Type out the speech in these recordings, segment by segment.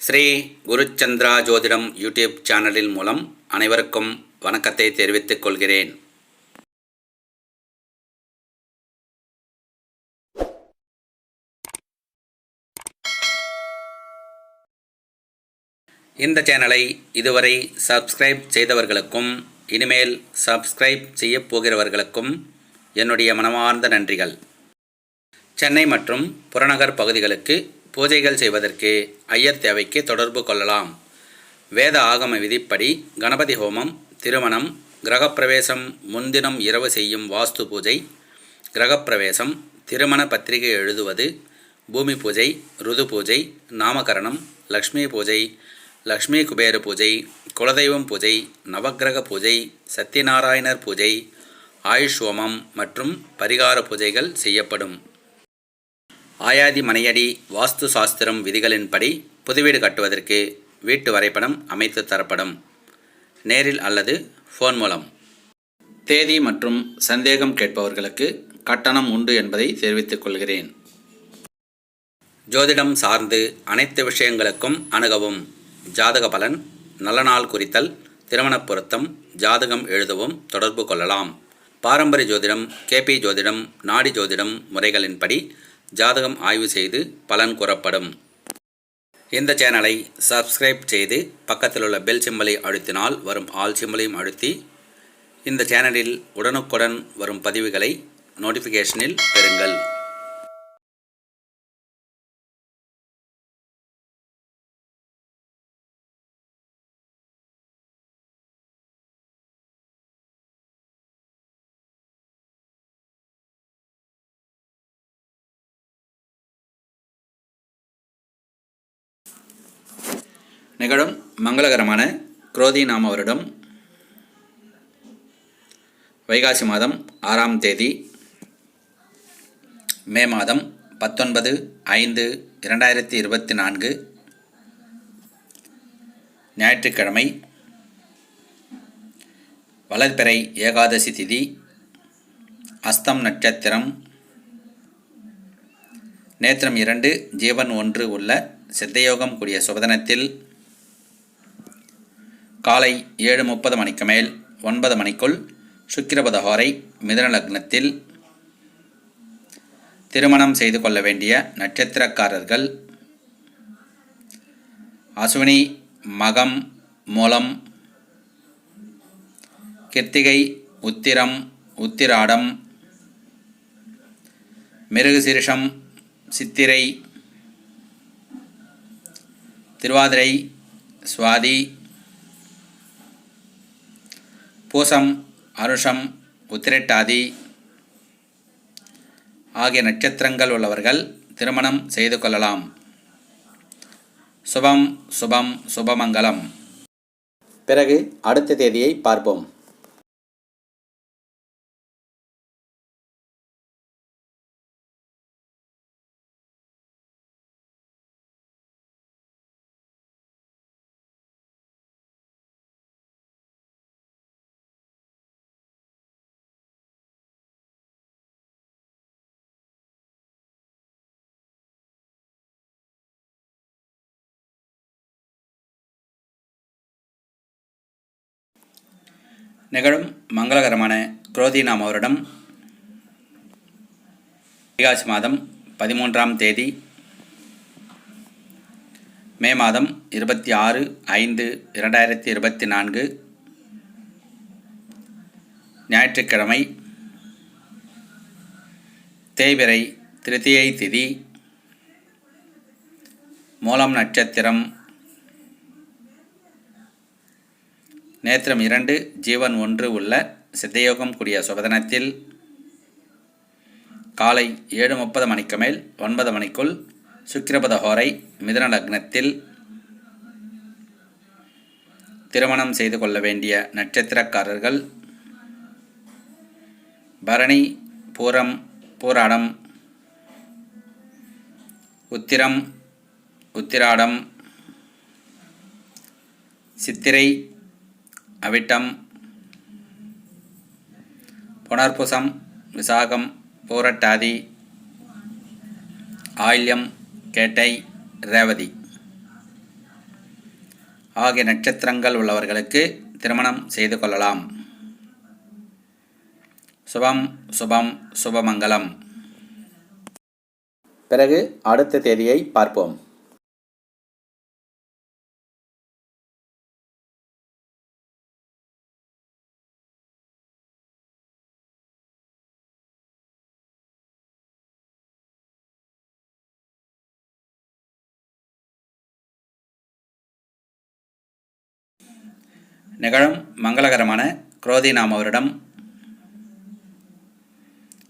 ஸ்ரீ குருச்சந்திரா ஜோதிடம் யூடியூப் சேனலின் மூலம் அனைவருக்கும் வணக்கத்தை தெரிவித்துக் கொள்கிறேன். இந்த சேனலை இதுவரை சப்ஸ்கிரைப் செய்தவர்களுக்கும் இனிமேல் சப்ஸ்கிரைப் செய்யப் போகிறவர்களுக்கும் என்னுடைய மனமார்ந்த நன்றிகள். சென்னை மற்றும் புறநகர் பகுதிகளுக்கு பூஜைகள் செய்வதற்கு ஐயர் தேவைக்கு தொடர்பு கொள்ளலாம். வேத ஆகம விதிப்படி கணபதி ஹோமம் திருமணம் கிரகப்பிரவேசம் முன்தினம் இரவு செய்யும் வாஸ்து பூஜை கிரகப்பிரவேசம் திருமண பத்திரிகை எழுதுவது பூமி பூஜை ருது பூஜை நாமகரணம் லக்ஷ்மி பூஜை லக்ஷ்மி குபேர பூஜை குலதெய்வம் பூஜை நவக்கிரக பூஜை சத்யநாராயணர் பூஜை ஆயுஷ் ஹோமம் மற்றும் பரிகார பூஜைகள் செய்யப்படும். ஆயாதி மனையடி வாஸ்து சாஸ்திரம் விதிகளின்படி புதுவீடு கட்டுவதற்கு வீட்டு வரைபடம் அமைத்து தரப்படும். நேரில் அல்லது ஃபோன் மூலம். தேதி மற்றும் சந்தேகம் கேட்பவர்களுக்கு கட்டணம் உண்டு என்பதை தெரிவித்துக் கொள்கிறேன். ஜோதிடம் சார்ந்து அனைத்து விஷயங்களுக்கும் அணுகவும் ஜாதக பலன் நல்ல நாள் குறித்தல் திருமணப் பொருத்தம் ஜாதகம் எழுதவும் தொடர்பு கொள்ளலாம். பாரம்பரிய ஜோதிடம் கேபி ஜோதிடம் நாடி ஜோதிடம் முறைகளின்படி ஜாதகம் ஆய்வு செய்து பலன் கூறப்படும். இந்த சேனலை சப்ஸ்கிரைப் செய்து பக்கத்தில் உள்ள பெல் சிம்பலை அழுத்தினால் வரும் ஆல் சிம்பலையும் அழுத்தி இந்த சேனலில் உடனுக்குடன் வரும் பதிவுகளை நோட்டிஃபிகேஷனில் பெறுங்கள். நிகழும் மங்களகரமான குரோதி நாம வருடம். வைகாசி மாதம் ஆறாம் தேதி. மே மாதம் பத்தொன்பது ஐந்து இரண்டாயிரத்தி இருபத்தி நான்கு. ஞாயிற்றுக்கிழமை. வளர்பிறை ஏகாதசி திதி. அஸ்தம் நட்சத்திரம். நேத்திரம் இரண்டு ஜீவன் ஒன்று உள்ள சித்தயோகம் கூடிய சுபதனத்தில் காலை ஏழு முப்பது மணிக்கு மேல் ஒன்பது மணிக்குள் சுக்கிரபதஹோரை மிதன லக்னத்தில் திருமணம் செய்து கொள்ள வேண்டிய நட்சத்திரக்காரர்கள் அசுவினி மகம் மூலம் கிருத்திகை உத்திரம் உத்திராடம் மிருகசிரிஷம் சித்திரை திருவாதிரை சுவாதி பூசம் அனுஷம் உத்திரட்டாதி ஆகிய நட்சத்திரங்கள் உள்ளவர்கள் திருமணம் செய்து கொள்ளலாம். சுபம் சுபம் சுபமங்கலம். பிறகு அடுத்த தேதியை பார்ப்போம். நிகழும் மங்களகரமான குரோதி நாம் வருடம் வைகாசி மாதம் பதிமூன்றாம் தேதி மே மாதம் இருபத்தி ஆறு ஐந்து இரண்டாயிரத்தி இருபத்தி நான்கு ஞாயிற்றுக்கிழமை தேய்பிறை திருத்தியை திதி மூலம் நட்சத்திரம் நேத்திரம் இரண்டு ஜீவன் ஒன்று உள்ள சித்தயோகம் கூடிய சுபதனத்தில் காலை ஏழு முப்பது மணிக்கு மேல் ஒன்பது மணிக்குள் சுக்கிரபத ஹோரை மிதன லக்னத்தில் திருமணம் செய்து கொள்ள வேண்டிய நட்சத்திரக்காரர்கள் பரணி பூரம் பூராடம் உத்திரம் உத்திராடம் சித்திரை அவிட்டம் புனர்புசம் விசாகம் பூரட்டாதி ஆயில்யம் கேட்டை ரேவதி. ஆகிய நட்சத்திரங்கள் உள்ளவர்களுக்கு திருமணம் செய்து கொள்ளலாம். சுபம் சுபம் சுபமங்கலம். பிறகு அடுத்த தேதியை பார்ப்போம். நிகழும் மங்களகரமான குரோதி நாம வருடம்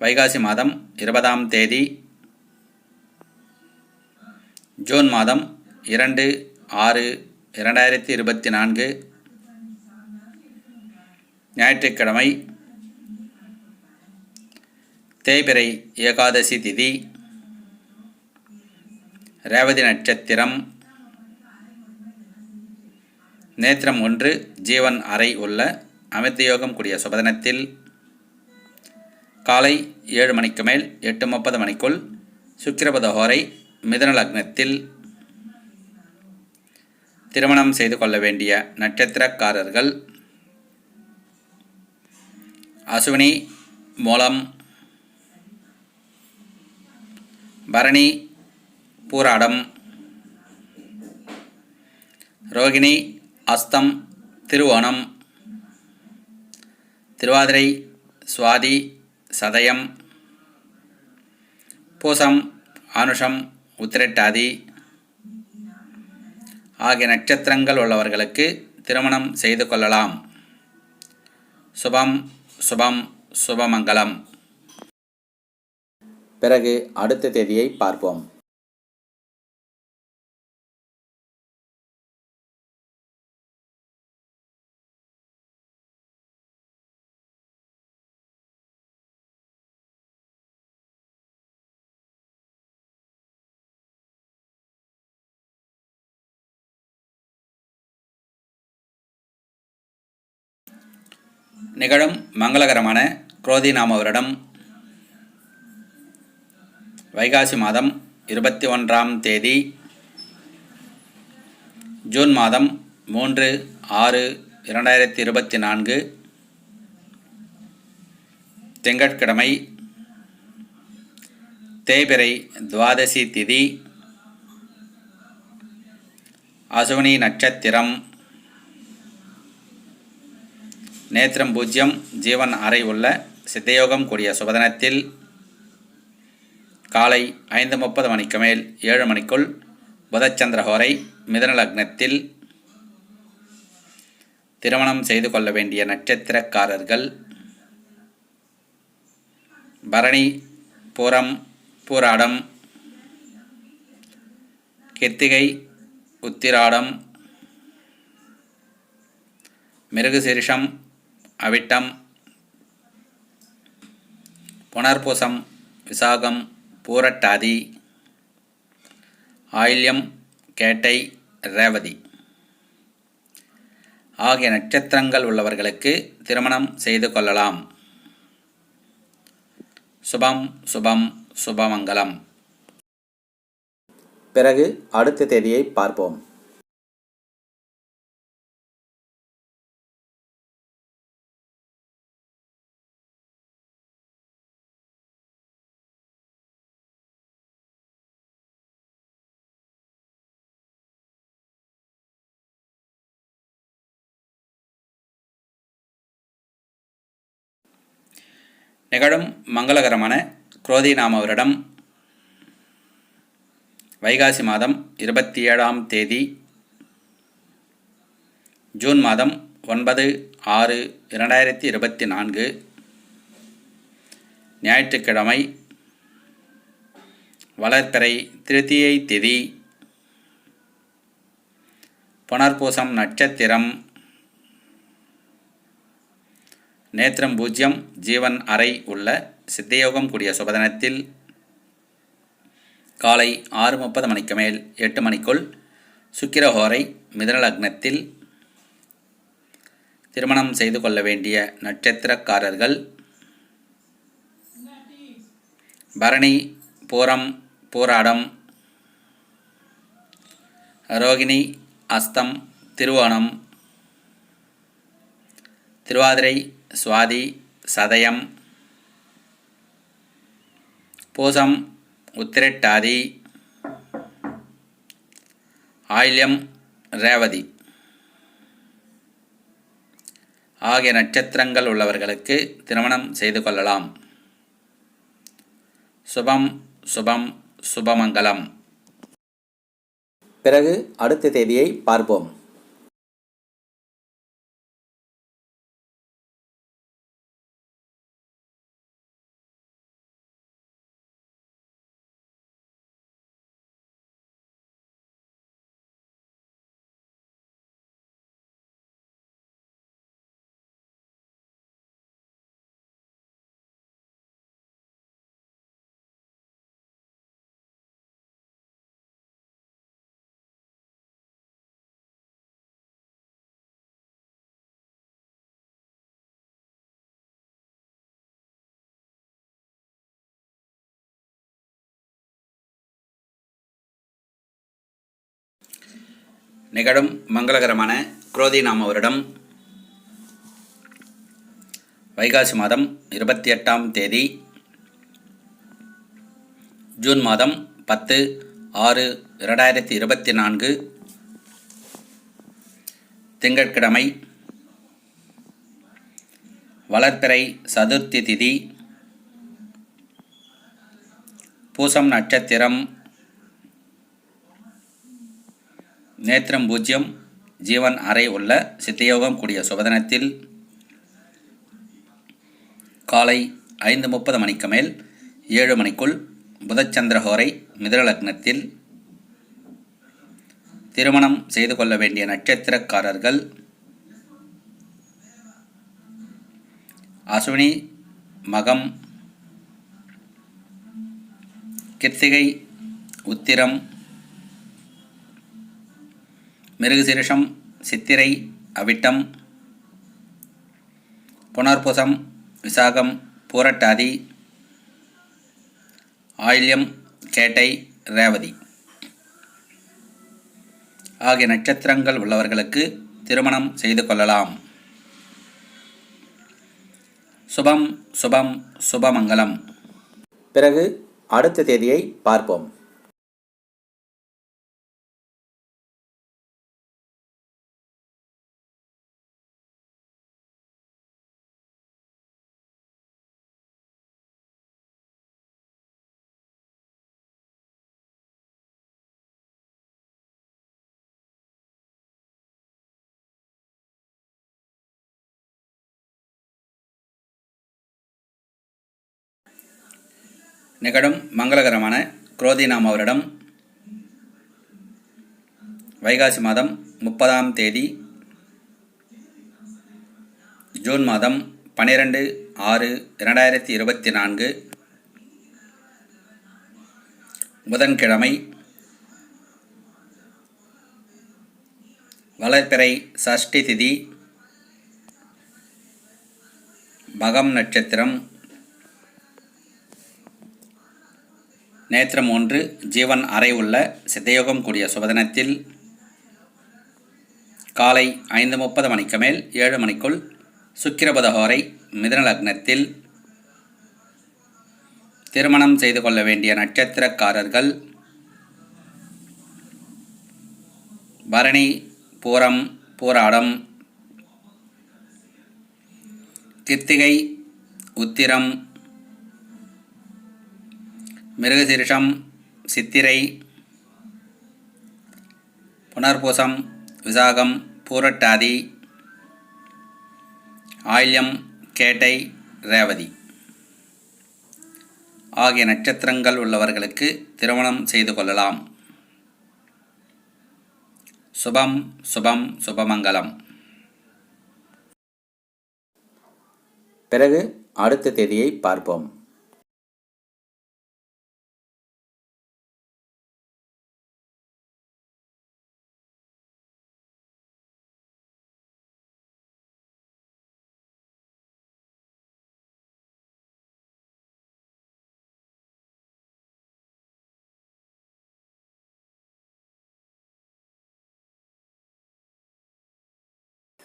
வைகாசி மாதம் இருபதாம் தேதி ஜூன் மாதம் இரண்டு ஆறு இரண்டாயிரத்தி இருபத்தி நான்கு ஞாயிற்றுக்கிழமை தேய்பிரை ஏகாதசி திதி ரேவதி நட்சத்திரம் நேத்திரம் ஒன்று ஜீவன் அறை உள்ள அமிர்தயோகம் கூடிய சுபதனத்தில் காலை ஏழு மணிக்கு மேல் எட்டு முப்பது மணிக்குள் சுக்கிரபத ஹோரை மிதன லக்னத்தில் திருமணம் செய்து கொள்ள வேண்டிய நட்சத்திரக்காரர்கள் அசுவினி மூலம் பரணி பூராடம் ரோகிணி அஸ்தம் திருவோணம். திருவாதிரை சுவாதி சதயம். பூசம் ஆனுஷம் உத்திரட்டாதி. ஆகிய நட்சத்திரங்கள் உள்ளவர்களுக்கு திருமணம் செய்து கொள்ளலாம். சுபம் சுபம் சுபமங்கலம். பிறகு அடுத்த தேதியை பார்ப்போம். நிகழும் மங்களகரமான குரோதி நாம வருடம் வைகாசி மாதம் இருபத்தி ஒன்றாம் தேதி ஜூன் மாதம் மூன்று ஆறு இரண்டாயிரத்தி இருபத்தி நான்கு திங்கட்கிழமை தேய்பிறை துவாதசி திதி அசுவினி நட்சத்திரம். நேத்திரம் பூஜ்யம் ஜீவன் அறை உள்ள சித்தயோகம் கூடிய சுபதனத்தில் காலை ஐந்து முப்பது மணிக்கு மேல் ஏழு மணிக்குள் புதச்சந்திரஹோரை மிதன லக்னத்தில் திருமணம் செய்து கொள்ள வேண்டிய நட்சத்திரக்காரர்கள் பரணி பூரம் பூராடம் கித்திகை உத்திராடம் மிருகசிரிஷம் அவிட்டம் புனர்பூசம் விசாகம் பூரட்டாதி ஆயில்யம் கேட்டை ரேவதி. ஆகிய நட்சத்திரங்கள் உள்ளவர்களுக்கு திருமணம் செய்து கொள்ளலாம். சுபம் சுபம் சுபமங்கலம். பிறகு அடுத்த தேதியை பார்ப்போம். நிகழும் மங்களகரமான குரோதி நாம வருடம் வைகாசி மாதம் இருபத்தி ஏழாம் தேதி ஜூன் மாதம் ஒன்பது ஆறு இரண்டாயிரத்தி இருபத்தி நான்கு ஞாயிற்றுக்கிழமை வளர்ப்பிறை திருத்தியை திதி புனர்பூசம் நட்சத்திரம் நேத்திரம் பூஜ்யம் ஜீவன் அறை உள்ள சித்தயோகம் கூடிய சுபதனத்தில் காலை ஆறு முப்பது மணிக்கு மேல் எட்டு மணிக்குள் சுக்கிரஹோரை மிதனலக்னத்தில் திருமணம் செய்து கொள்ள வேண்டிய நட்சத்திரக்காரர்கள் பரணி பூரம் பூராடம் ரோகிணி அஸ்தம் திருவோணம் திருவாதிரை சுவாதி சதயம் பூசம் உத்திரட்டாதி ஆயில்யம் ரேவதி. ஆகிய நட்சத்திரங்கள் உள்ளவர்களுக்கு திருமணம் செய்து கொள்ளலாம். சுபம் சுபம் சுபமங்கலம். பிறகு அடுத்த தேதியை பார்ப்போம். நிகழும் மங்களகரமான குரோதி நாம வருடம். வைகாசி மாதம் இருபத்தி எட்டாம் தேதி. ஜூன் மாதம் பத்து ஆறு இரண்டாயிரத்தி இருபத்தி நான்கு. திங்கட்கிழமை. வளர்ப்பிறை சதுர்த்தி திதி. பூசம் நட்சத்திரம் நேத்திரம் பூஜ்ஜியம் ஜீவன் அறை உள்ள சித்தயோகம் கூடிய சுபதனத்தில் காலை ஐந்து முப்பது மணிக்கு மேல் ஏழு மணிக்குள் புதச்சந்திரஹோரை மிதலக்னத்தில் திருமணம் செய்து கொள்ள வேண்டிய நட்சத்திரக்காரர்கள் அஸ்வினி மகம் கிருத்திகை உத்திரம் மிருகசீரிஷம் சித்திரை அவிட்டம் புனர்புசம் விசாகம் பூரட்டாதி ஆயில்யம் கேட்டை ரேவதி. ஆகிய நட்சத்திரங்கள் உள்ளவர்களுக்கு திருமணம் செய்து கொள்ளலாம். சுபம் சுபம் சுபமங்கலம். பிறகு அடுத்த தேதியை பார்ப்போம். நிகழும் மங்களகரமான குரோதி நாம் அவரிடம் வைகாசி மாதம் முப்பதாம் தேதி ஜூன் மாதம் பன்னிரெண்டு ஆறு இரண்டாயிரத்தி இருபத்தி நான்கு புதன்கிழமை வளர்ப்பிறை சஷ்டி திதி மகம் நட்சத்திரம் நேத்திரம் ஒன்று ஜீவன் அறை உள்ள சித்தயோகம் கூடிய சுபதினத்தில் காலை ஐந்து முப்பது மணிக்கு மேல் ஏழு மணிக்குள் சுக்கிரபுதஹோரை மிதன லக்னத்தில் திருமணம் செய்து கொள்ள வேண்டிய நட்சத்திரக்காரர்கள் பரணி பூரம் பூராடம் கித்திகை உத்திரம் மிருகசீரிஷம் சித்திரை புனர்பூசம் விசாகம் பூரட்டாதி ஆயில்யம் கேட்டை ரேவதி. ஆகிய நட்சத்திரங்கள் உள்ளவர்களுக்கு திருமணம் செய்து கொள்ளலாம். சுபம் சுபம் சுபமங்கலம். பிறகு அடுத்த தேதியை பார்ப்போம்.